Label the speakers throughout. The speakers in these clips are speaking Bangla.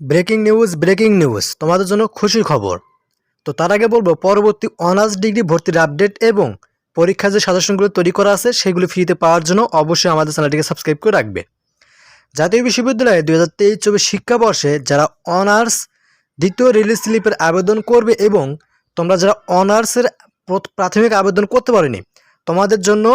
Speaker 1: ব্রেকিং নিউজ ব্রেকিং নিউজ, তোমাদের জন্য খুশির খবর। তো তার আগে বলব, পরবর্তী অনার্স ডিগ্রি ভর্তির আপডেট এবং পরীক্ষার যে সাজেশনগুলো তৈরি করা আছে, সেগুলো ফ্রিতে পাওয়ার জন্য অবশ্যই আমাদের চ্যানেলটিকে সাবস্ক্রাইব করে রাখবে। জাতীয় বিশ্ববিদ্যালয়ে দু হাজার তেইশ চব্বিশ শিক্ষাবর্ষে যারা অনার্স, দ্বিতীয় রিলিজ স্লিপের আবেদন করবে এবং তোমরা যারা অনার্সের প্রাথমিক আবেদন করতে পারেনি, তোমাদের জন্য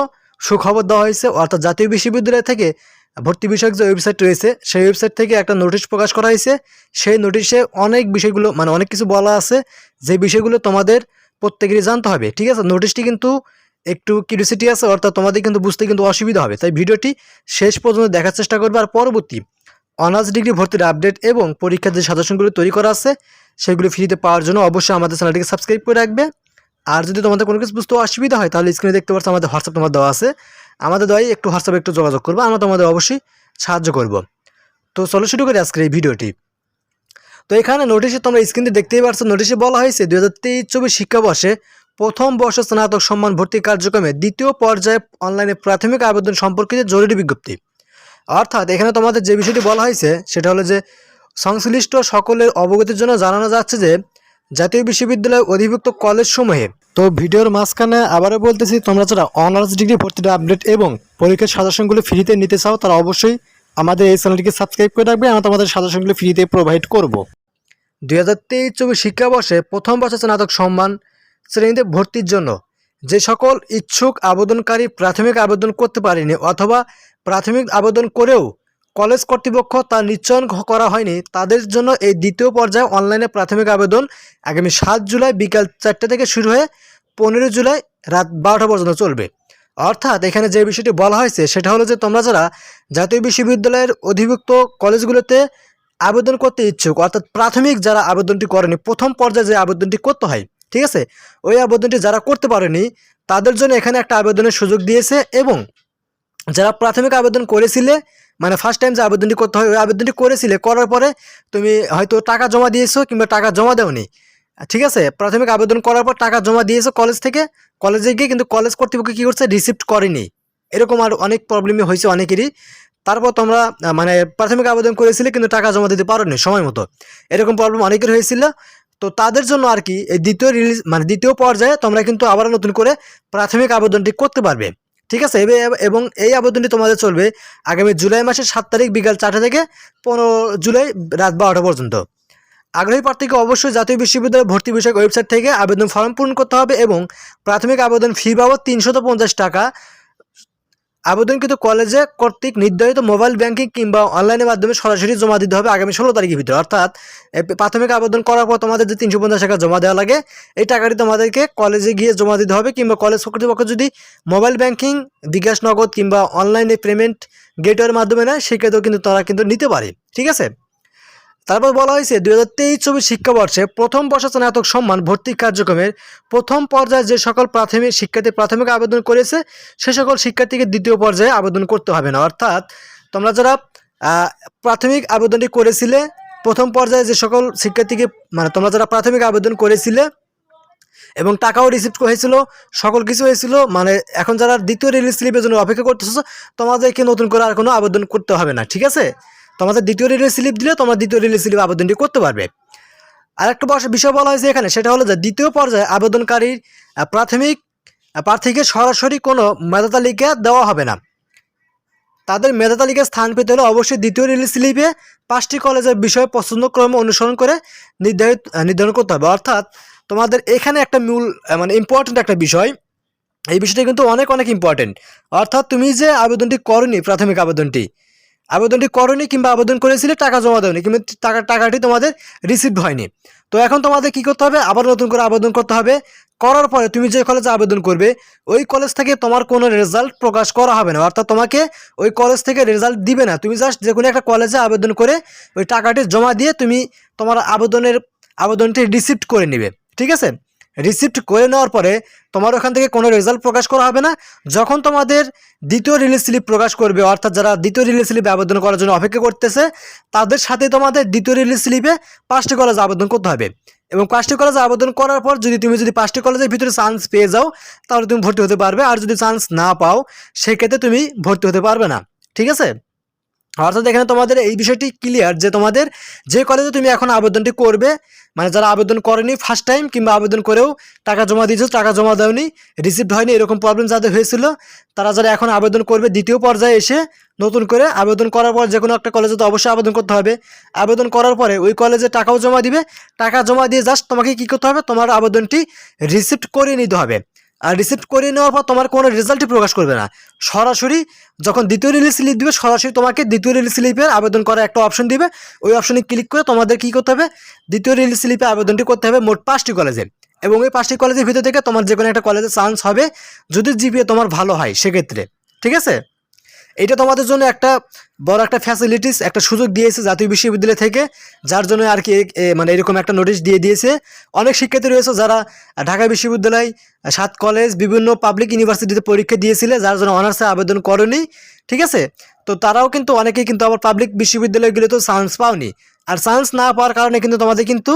Speaker 1: সুখবর দেওয়া হয়েছে। অর্থাৎ জাতীয় বিশ্ববিদ্যালয় থেকে ভর্তি বিষয়ক যে ওয়েবসাইট রয়েছে, সেই ওয়েবসাইট থেকে একটা নোটিশ প্রকাশ করা হয়েছে। সেই নোটিশে অনেক বিষয়গুলো মানে অনেক কিছু বলা আছে, যে বিষয়গুলো তোমাদের প্রত্যেকেরই জানতে হবে, ঠিক আছে? নোটিশটি কিন্তু একটু কিউরিসিটি আছে, অর্থাৎ তোমাদের কিন্তু বুঝতে কিন্তু অসুবিধা হবে। তাই ভিডিওটি শেষ পর্যন্ত দেখার চেষ্টা করবে, আর পরবর্তী অনার্স ডিগ্রি ভর্তির আপডেট এবং পরীক্ষার যে সাজেশনগুলো তৈরি করা আছে, সেগুলো ফ্রিতে পাওয়ার জন্য অবশ্যই আমাদের চ্যানেলটিকে সাবস্ক্রাইব করে রাখবে। আর যদি তোমাদের কোনো কিছু বুঝতে অসুবিধা হয়, তাহলে স্ক্রিনে দেখতে পাচ্ছ আমাদের হোয়াটসঅ্যাপ নাম্বার দেওয়া আছে। আমাদের দেওয়াই একটু হোয়াটসঅ্যাপে একটু যোগাযোগ করব, আমরা তোমাদের অবশ্যই সাহায্য করব। তো চলো শুরু করি আজকের এই ভিডিওটি। তো এখানে নোটিশে তোমরা স্ক্রিনে দেখতেই পারছ নোটিশে বলা হয়েছে দু হাজার তেইশ চব্বিশ শিক্ষাবর্ষে প্রথম বর্ষ স্নাতক সম্মান ভর্তি কার্যক্রমে দ্বিতীয় পর্যায়ে অনলাইনে প্রাথমিক আবেদন সম্পর্কিত জরুরি বিজ্ঞপ্তি। অর্থাৎ এখানে তোমাদের যে বিষয়টি বলা হয়েছে, সেটা হলো যে সংশ্লিষ্ট সকলের অবগতির জন্য জানানো যাচ্ছে যে জাতীয় বিশ্ববিদ্যালয়ের অধিভুক্ত কলেজ সমূহে তো ভিডিওর মাঝখানে আবারও বলতেছি, তোমরা যারা অনার্স ডিগ্রি ভর্তির আপডেট এবং পরীক্ষার সাজেশনগুলো ফ্রিতে নিতে চাও, তারা অবশ্যই আমাদের এই চ্যানেলটিকে সাবস্ক্রাইব করে রাখবে, আমরা তোমাদের সাজেশনগুলো ফ্রিতে প্রোভাইড করব। দুই হাজার তেইশ চব্বিশ শিক্ষাবর্ষে প্রথম বর্ষে স্নাতক সম্মান শ্রেণীতে ভর্তির জন্য যে সকল ইচ্ছুক আবেদনকারী প্রাথমিক আবেদন করতে পারেনি অথবা প্রাথমিক আবেদন করেও কলেজ কর্তৃপক্ষ তা নিশ্চয়ন করা হয়নি। তাদের জন্য এই দ্বিতীয় পর্যায়ে অনলাইনে প্রাথমিক আবেদন আগামী সাত জুলাই বিকাল চারটে থেকে শুরু হয়ে পনেরো জুলাই রাত বারোটা পর্যন্ত চলবে। অর্থাৎ এখানে যে বিষয়টি বলা হয়েছে, সেটা হলো যে তোমরা যারা জাতীয় বিশ্ববিদ্যালয়ের অধিভুক্ত কলেজগুলোতে আবেদন করতে ইচ্ছুক, অর্থাৎ প্রাথমিক যারা আবেদনটি করেনি, প্রথম পর্যায়ে যে আবেদনটি করতে হয়, ঠিক আছে? ওই আবেদনটি যারা করতে পারেনি, তাদের জন্য এখানে একটা আবেদনের সুযোগ দিয়েছে এবং যারা প্রাথমিক আবেদন করেছিলে মানে ফার্স্ট টাইম যে আবেদনটি করতে হয়, ওই আবেদনটি করেছিলে, করার পরে তুমি হয়তো টাকা জমা দিয়েছ কিংবা টাকা জমা দেওনি। ঠিক আছে? প্রাথমিক আবেদন করার পর টাকা জমা দিয়েছ কলেজ থেকে কলেজে গিয়ে কিন্তু কলেজ কর্তৃপক্ষ কী করছে? রিসিপ্ট করেনি। এরকম আর অনেক প্রবলেমই হয়েছে অনেকেরই। তারপর তোমরা মানে প্রাথমিক আবেদন করেছিলে কিন্তু টাকা জমা দিতে পারোনি সময় মতো। এরকম প্রবলেম অনেকের হয়েছিল। তো তাদের জন্য আর কি, এই দ্বিতীয় রিলিজ মানে দ্বিতীয় পর্যায়ে তোমরা কিন্তু আবার নতুন করে প্রাথমিক আবেদনটি করতে পারবে। ঠিক আছে? এবে- এই আবেদনটি তোমাদের চলবে আগামী জুলাই মাসের সাত তারিখ বিকাল চারটা থেকে পনেরো জুলাই রাত বারোটা পর্যন্ত। আগ্রহী প্রার্থীকে অবশ্যই জাতীয় বিশ্ববিদ্যালয় ভর্তি বিষয়ক ওয়েবসাইট থেকে আবেদন ফর্ম পূরণ করতে হবে এবং প্রাথমিক আবেদন ফি বাবদ তিনশত টাকা আবেদনকৃত কলেজে কর্তৃক নির্ধারিত মোবাইল ব্যাংকিং কিংবা অনলাইনের মাধ্যমে সরাসরি জমা দিতে হবে আগামী ষোলো তারিখের ভিতরে। অর্থাৎ প্রাথমিক আবেদন করার পর তোমাদের যে তিনশো পঞ্চাশ টাকা জমা দেওয়া লাগে, এই টাকাটি তোমাদেরকে কলেজে গিয়ে জমা দিতে হবে কিংবা কলেজ কর্তৃপক্ষ যদি মোবাইল ব্যাংকিং, বিকাশ নগদ কিংবা অনলাইনে পেমেন্ট গেটওয়ের মাধ্যমে নেয়, সেক্ষেত্রেও কিন্তু তারা কিন্তু নিতে পারে। ঠিক আছে? তারপর বলা হয়েছে, দুই হাজার তেইশ চব্বিশ শিক্ষাবর্ষে প্রথম বর্ষ স্নাতক সম্মান ভর্তি কার্যক্রমের প্রথম পর্যায়ে যে সকল প্রাথমিক শিক্ষার্থী প্রাথমিক আবেদন করেছে, সে সকল শিক্ষার্থীকে দ্বিতীয় পর্যায়ে আবেদন করতে হবে না। অর্থাৎ তোমরা যারা প্রাথমিক আবেদনটি করেছিলে, প্রথম পর্যায়ে যে সকল শিক্ষার্থীকে মানে তোমরা যারা প্রাথমিক আবেদন করেছিলে এবং টাকাও রিসিভ হয়েছিল, সকল কিছু হয়েছিল মানে এখন যারা দ্বিতীয় রিলিজ স্লিপের জন্য অপেক্ষা করতেছো, তোমাদেরকে নতুন করে আর কোনো আবেদন করতে হবে না, ঠিক আছে? তোমাদের দ্বিতীয় রিলিজ স্লিপ দিলে তোমরা দ্বিতীয় রিলিজ স্লিপ আবেদনটি করতে পারবে। আর একটা বিষয় বলা হয়েছে এখানে, সেটা হলো যে দ্বিতীয় পর্যায়ে আবেদনকারীর প্রাথমিক প্রার্থীকে সরাসরি কোনো মেধা তালিকা দেওয়া হবে না। তাদের মেধা তালিকায় স্থান পেতে হলে অবশ্যই দ্বিতীয় রিলিজ স্লিপে পাঁচটি কলেজের বিষয় পছন্দক্রম অনুসরণ করে নির্ধারিত নির্ধারণ করতে হবে। অর্থাৎ তোমাদের এখানে একটা মূল মানে ইম্পর্ট্যান্ট একটা বিষয়, এই বিষয়টা কিন্তু অনেক অনেক ইম্পর্টেন্ট অর্থাৎ তুমি যে আবেদনটি করনি, প্রাথমিক আবেদনটি আবেদনটি করনি কিংবা আবেদন করেছিলে, টাকা জমা দেওনি কিংবা টাকা, টাকাটি তোমাদের রিসিভ হয়নি। তো এখন তোমাদের কি করতে হবে? আবার নতুন করে আবেদন করতে হবে। করার পরে তুমি যে কলেজে আবেদন করবে, ওই কলেজ থেকে তোমার কোনো রেজাল্ট প্রকাশ করা হবে না। অর্থাৎ তোমাকে ওই কলেজ থেকে রেজাল্ট দিবে না। তুমি জাস্ট যে কোনো একটা কলেজে আবেদন করে ওই টাকাটি জমা দিয়ে তুমি তোমার আবেদনের, আবেদনটি রিসিপ্ট করে নেবে। ঠিক আছে? রিসিপ্ট করে নেওয়ার পরে তোমার ওখান থেকে কোনো রেজাল্ট প্রকাশ করা হবে না। যখন তোমাদের দ্বিতীয় রিলিজ স্লিপ প্রকাশ করবে, অর্থাৎ যারা দ্বিতীয় রিলিজ স্লিপে আবেদন করার জন্য অপেক্ষা করতেছে, তাদের সাথে তোমাদের দ্বিতীয় রিলিজ স্লিপে পাঁচটি কলেজ আবেদন করতে হবে। এবং পাঁচটি কলেজে আবেদন করার পর যদি তুমি যদি পাঁচটি কলেজের ভিতরে চান্স পেয়ে যাও, তাহলে তুমি ভর্তি হতে পারবে। আর যদি চান্স না পাও, সেক্ষেত্রে তুমি ভর্তি হতে পারবে না। ঠিক আছে? অর্থাৎ এখানে তোমাদের এই বিষয়টি ক্লিয়ার যে তোমাদের যে কলেজে তুমি এখন আবেদনটি করবে মানে যারা আবেদন করেনি ফার্স্ট টাইম কিংবা আবেদন করেও টাকা জমা দিয়েছ, টাকা জমা দেওনি রিসিভ হয়নি, এরকম প্রবলেম যাদের হয়েছিল, তারা যারা এখন আবেদন করবে দ্বিতীয় পর্যায়ে এসে নতুন করে আবেদন করার পর যে কোনো একটা কলেজে তো অবশ্যই আবেদন করতে হবে। আবেদন করার পরে ওই কলেজে টাকাও জমা দিবে, টাকা জমা দিয়ে জাস্ট তোমাকে কী করতে হবে? তোমার আবেদনটি রিসিপ্ট করে নিতে হবে। আর রিসিভ করে নেওয়ার পর তোমার কোনো রেজাল্টই প্রকাশ করবে না। সরাসরি যখন দ্বিতীয় রিলিজ স্লিপ দিবে, সরাসরি তোমাকে দ্বিতীয় রিলিজ স্লিপের আবেদন করার একটা অপশন দিবে। ওই অপশনে ক্লিক করে তোমাদের কী করতে হবে? দ্বিতীয় রিলিজ স্লিপে আবেদনটি করতে হবে মোট পাঁচটি কলেজে এবং ওই পাঁচটি কলেজের ভিতর থেকে তোমার যে কোনো একটা কলেজে চান্স হবে। যদি জিপিএ তোমার ভালো হয়, সেক্ষেত্রে। ঠিক আছে? এটা তোমাদের জন্য একটা বড় একটা ফ্যাসিলিটিস একটা সুযোগ দিয়েছে জাতীয় বিশ্ববিদ্যালয় থেকে, যার জন্য আর কি মানে এরকম একটা নোটিশ দিয়ে দিয়েছে। অনেক শিক্ষার্থী রয়েছে যারা ঢাকা বিশ্ববিদ্যালয়, সাত কলেজ বিভিন্ন পাবলিক ইউনিভার্সিটিতে পরীক্ষা দিয়েছিলে, যার জন্য অনার্সে আবেদন করনি, ঠিক আছে? তো তারাও কিন্তু অনেকেই কিন্তু আবার পাবলিক বিশ্ববিদ্যালয়গুলো তো চান্স পাওনি। আর চান্স না পাওয়ার কারণে কিন্তু তোমাদের কিন্তু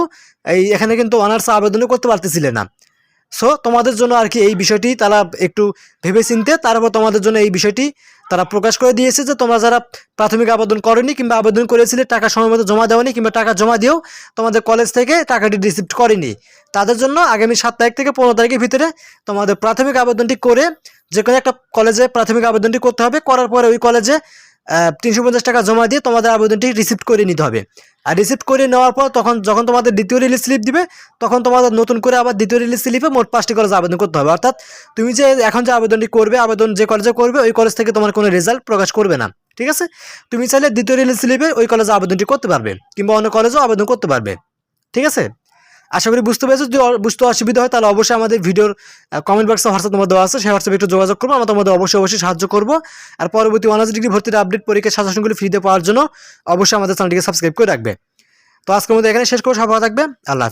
Speaker 1: এই, এখানে কিন্তু অনার্স আবেদনও করতে পারতেছিলে না। সো তোমাদের জন্য আর কি এই বিষয়টি তারা একটু ভেবে চিনতে তারপর তোমাদের জন্য এই বিষয়টি তারা প্রকাশ করে দিয়েছে যে তোমরা যারা প্রাথমিক আবেদন করনি কিংবা আবেদন করেছিলে, টাকা সময় মতো জমা দেওনি কিংবা টাকা জমা দিয়েও তোমাদের কলেজ থেকে টাকাটি রিসিভ করেনি। তাদের জন্য আগামী সাত তারিখ থেকে পনেরো তারিখের ভিতরে তোমাদের প্রাথমিক আবেদনটি করে যে কোনো একটা কলেজে প্রাথমিক আবেদনটি করতে হবে। করার পরে ওই কলেজে তিনশো পঞ্চাশ টাকা জমা দিয়ে তোমাদের আবেদনটি রিসিভ করে নিতে হবে। আর রিসিভ করে নেওয়ার পর তখন যখন তোমাদের দ্বিতীয় রিলিজ স্লিপ দিবে, তখন তোমাদের নতুন করে আবার দ্বিতীয় রিলিজ স্লিপে মোট পাঁচটি কলেজ আবেদন করতে হবে। অর্থাৎ তুমি যে এখন যে আবেদনটি করবে, আবেদন যে কলেজে করবে, ওই কলেজ থেকে তোমার কোনো রেজাল্ট প্রকাশ করবে না। ঠিক আছে? তুমি চাইলে দ্বিতীয় রিলিজ স্লিপে ওই কলেজে আবেদনটি করতে পারবে, কিংবা অন্য কলেজেও আবেদন করতে পারবে। ঠিক আছে? আশা করি বুঝতে পেরেছ। যদি বুঝতে অসুবিধা হয়, তাহলে অবশ্যই আমাদের ভিডিওর কমেন্ট বক্সে হোয়াটসঅ্যাপ তোমার দেওয়া আছে। সেই হোয়াটসঅ্যাপে একটু যোগাযোগ করব, আমরা তোমাদের অবশ্যই অবশ্যই সাহায্য করব। আর পরবর্তী অনার্স ডিগ্রি ভর্তির আপডেট পরীক্ষা সাজেশনগুলি ফ্রিতে পাওয়ার জন্য অবশ্যই আমাদের চ্যানেলটিকে সাবস্ক্রাইব করে রাখবে। তো আজকের মধ্যে এখানে শেষ করে সব থাকবে। আল্লাহ